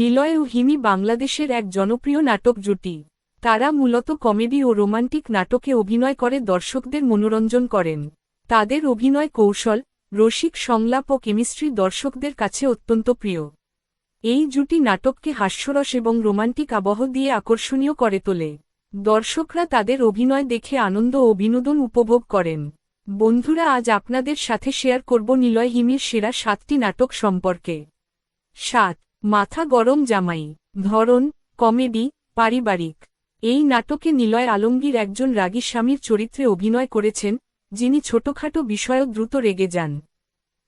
নিলয় ও হিমি বাংলাদেশের এক জনপ্রিয় নাটক জুটি। তারা মূলত কমেডি ও রোমান্টিক নাটকে অভিনয় করে, দর্শকদের মনোরঞ্জন করেন। তাদের অভিনয় কৌশল, রসিক সংলাপ ও কেমিস্ট্রি দর্শকদের কাছে অত্যন্ত প্রিয়। এই জুটি নাটককে হাস্যরস এবং রোমান্টিক আবহ দিয়ে আকর্ষণীয় করে তোলে। দর্শকরা তাদের অভিনয় দেখে আনন্দ ও বিনোদন উপভোগ করেন। বন্ধুরা, আজ আপনাদের সাথে শেয়ার করব নিলয় হিমির সেরা সাতটি নাটক সম্পর্কে। সাত মাথা গরম জামাই, ধরন, কমেডি, পারিবারিক। এই নাটকে নিলয় আলমগীর একজন রাগী স্বামীর চরিত্রে অভিনয় করেছেন, যিনি ছোটখাটো বিষয়ও দ্রুত রেগে যান।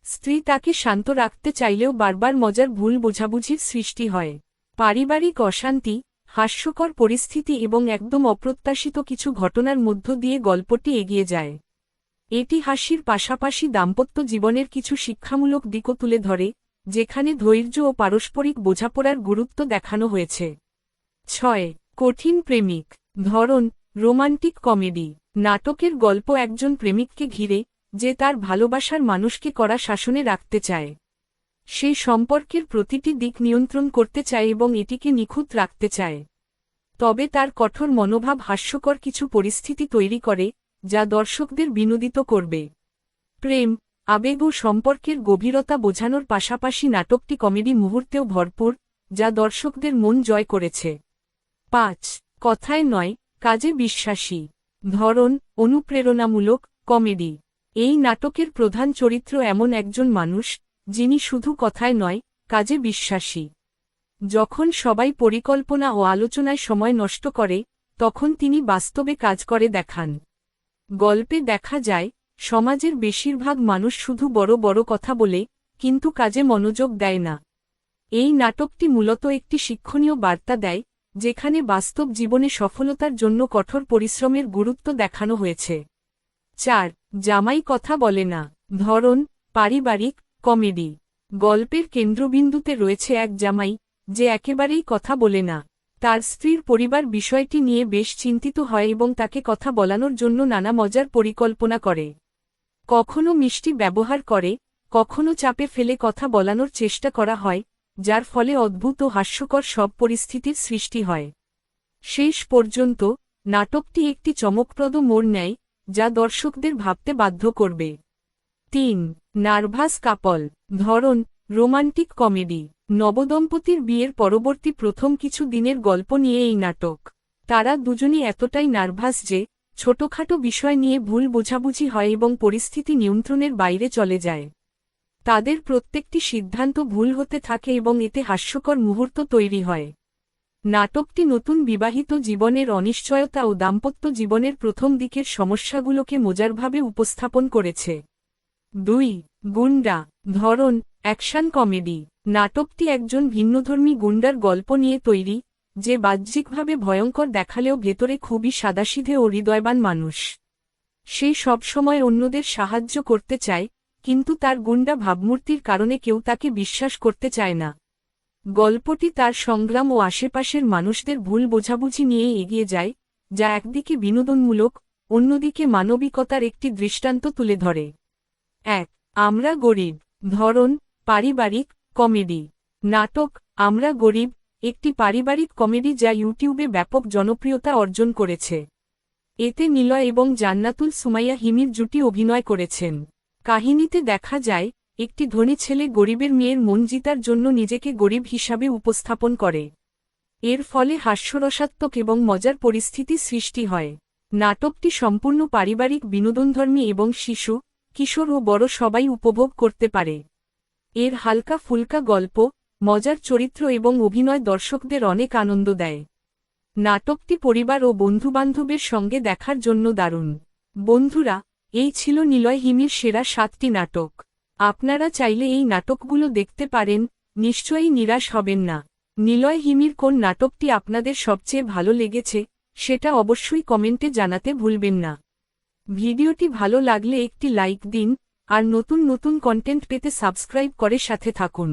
স্ত্রী তাকে শান্ত রাখতে চাইলেও বারবার মজার ভুল বোঝাবুঝির সৃষ্টি হয়। পারিবারিক অশান্তি, হাস্যকর পরিস্থিতি এবং একদম অপ্রত্যাশিত কিছু ঘটনার মধ্য দিয়ে গল্পটি এগিয়ে যায়। এটি হাসির পাশাপাশি দাম্পত্য জীবনের কিছু শিক্ষামূলক দিকও তুলে ধরে যেখানে ধৈর্য ও পারস্পরিক বোঝাপড়ার গুরুত্ব দেখানো হয়েছে। ছয়, কঠিন প্রেমিক। ধরন, রোমান্টিক কমেডি। নাটকের গল্প একজন প্রেমিককে ঘিরে, যে তার ভালোবাসার মানুষকে করা শাসনে রাখতে চায়। সেই সম্পর্কের প্রতিটি দিক নিয়ন্ত্রণ করতে চায় এবং এটিকে নিখুঁত রাখতে চায়। তবে তার কঠোর মনোভাব হাস্যকর কিছু পরিস্থিতি তৈরি করে, যা দর্শকদের বিনোদিত করবে। প্রেম আবেগ ও সম্পর্কের গভীরতা বোঝানোর পাশাপাশি নাটকটি কমেডি মুহূর্তেও ভরপুর, যা দর্শকদের মন জয় করেছে। পাঁচ, কথায় নয়, কাজে বিশ্বাসী। ধরন, অনুপ্রেরণামূলক, কমেডি। এই নাটকের প্রধান চরিত্র এমন একজন মানুষ, যিনি শুধু কথায় নয়, কাজে বিশ্বাসী। যখন সবাই পরিকল্পনা ও আলোচনায় সময় নষ্ট করে, তখন তিনি বাস্তবে কাজ করে দেখান। গল্পে দেখা যায় সমাজের বেশিরভাগ মানুষ শুধু বড় বড় কথা বলে, কিন্তু কাজে মনোযোগ দেয় না। এই নাটকটি মূলত একটি শিক্ষণীয় বার্তা দেয়, যেখানে বাস্তব জীবনে সফলতার জন্য কঠোর পরিশ্রমের গুরুত্ব দেখানো হয়েছে। চার, জামাই কথা বলে না। ধরন, পারিবারিক, কমেডি। গল্পের কেন্দ্রবিন্দুতে রয়েছে এক জামাই, যে একেবারেই কথা বলে না। তার স্ত্রীর পরিবার বিষয়টি নিয়ে বেশ চিন্তিত হয় এবং তাকে কথা বলানোর জন্য নানা মজার পরিকল্পনা করে। কখনো মিষ্টি ব্যবহার করে, কখনো চাপে ফেলে কথা বলানোর চেষ্টা করা হয়, যার ফলে অদ্ভুত ও হাস্যকর সব পরিস্থিতির সৃষ্টি হয়। শেষ পর্যন্ত, নাটকটি একটি চমকপ্রদ মোড় নেয়, যা দর্শকদের ভাবতে বাধ্য করবে। তিন, নার্ভাস কাপল, ধরন, রোমান্টিক কমেডি। নবদম্পতির বিয়ের পরবর্তী প্রথম কিছু দিনের গল্প নিয়ে এই নাটক। তারা দুজনই এতটাই নার্ভাস যে ছোটখাটো বিষয় নিয়ে ভুল বোঝাবুঝি হয় এবং পরিস্থিতি নিয়ন্ত্রণের বাইরে চলে যায়। তাদের প্রত্যেকটি সিদ্ধান্ত ভুল হতে থাকে এবং এতে হাস্যকর মুহূর্ত তৈরি হয়। নাটকটি নতুন বিবাহিত জীবনের অনিশ্চয়তা ও দাম্পত্য জীবনের প্রথম দিকের সমস্যাগুলোকে মজারভাবে উপস্থাপন করেছে। দুই, গুন্ডা, ধরন, অ্যাকশন কমেডি। নাটকটি একজন ভিন্নধর্মী গুন্ডার গল্প নিয়ে তৈরি যে বাহ্যিকভাবে ভয়ঙ্কর দেখালেও ভেতরে খুবই সাদাসিধে ও হৃদয়বান মানুষ। সে সবসময় অন্যদের সাহায্য করতে চায়, কিন্তু তার গুন্ডা ভাবমূর্তির কারণে কেউ তাকে বিশ্বাস করতে চায় না। গল্পটি তার সংগ্রাম ও আশেপাশের মানুষদের ভুল বোঝাবুঝি নিয়ে এগিয়ে যায়, যা একদিকে বিনোদনমূলক, অন্যদিকে মানবিকতার একটি দৃষ্টান্ত তুলে ধরে। এক, আমরা গরিব। ধরন, পারিবারিক, কমেডি। নাটক, আমরা গরিব একটি পারিবারিক কমেডি যা ইউটিউবে ব্যাপক জনপ্রিয়তা অর্জন করেছে। এতে নিলয় এবং জান্নাতুল সুমাইয়া হিমির জুটি অভিনয় করেছেন। কাহিনীতে দেখা যায়, একটি ধনী ছেলে গরিবের মেয়ের মন জিতার জন্য নিজেকে গরিব হিসাবে উপস্থাপন করে। এর ফলে হাস্যরসাত্মক এবং মজার পরিস্থিতি সৃষ্টি হয়। নাটকটি সম্পূর্ণ পারিবারিক বিনোদনধর্মী এবং শিশু, কিশোর ও বড় সবাই উপভোগ করতে পারে। এর হালকা ফুলকা গল্প মজার চরিত্র এবং অভিনয় দর্শকদের অনেক আনন্দ দেয়। নাটকটি পরিবার ও বন্ধুবান্ধবের সঙ্গে দেখার জন্য দারুণ। বন্ধুরা, এই ছিল নিলয় হিমির সেরা সাতটি নাটক। আপনারা চাইলে এই নাটকগুলো দেখতে পারেন, নিশ্চয়ই নিরাশ হবেন না। নিলয় হিমির কোন নাটকটি আপনাদের সবচেয়ে ভালো লেগেছে, সেটা অবশ্যই কমেন্টে জানাতে ভুলবেন না। ভিডিওটি ভালো লাগলে একটি লাইক দিন, আর নতুন নতুন কন্টেন্ট পেতে সাবস্ক্রাইব করে সাথে থাকুন।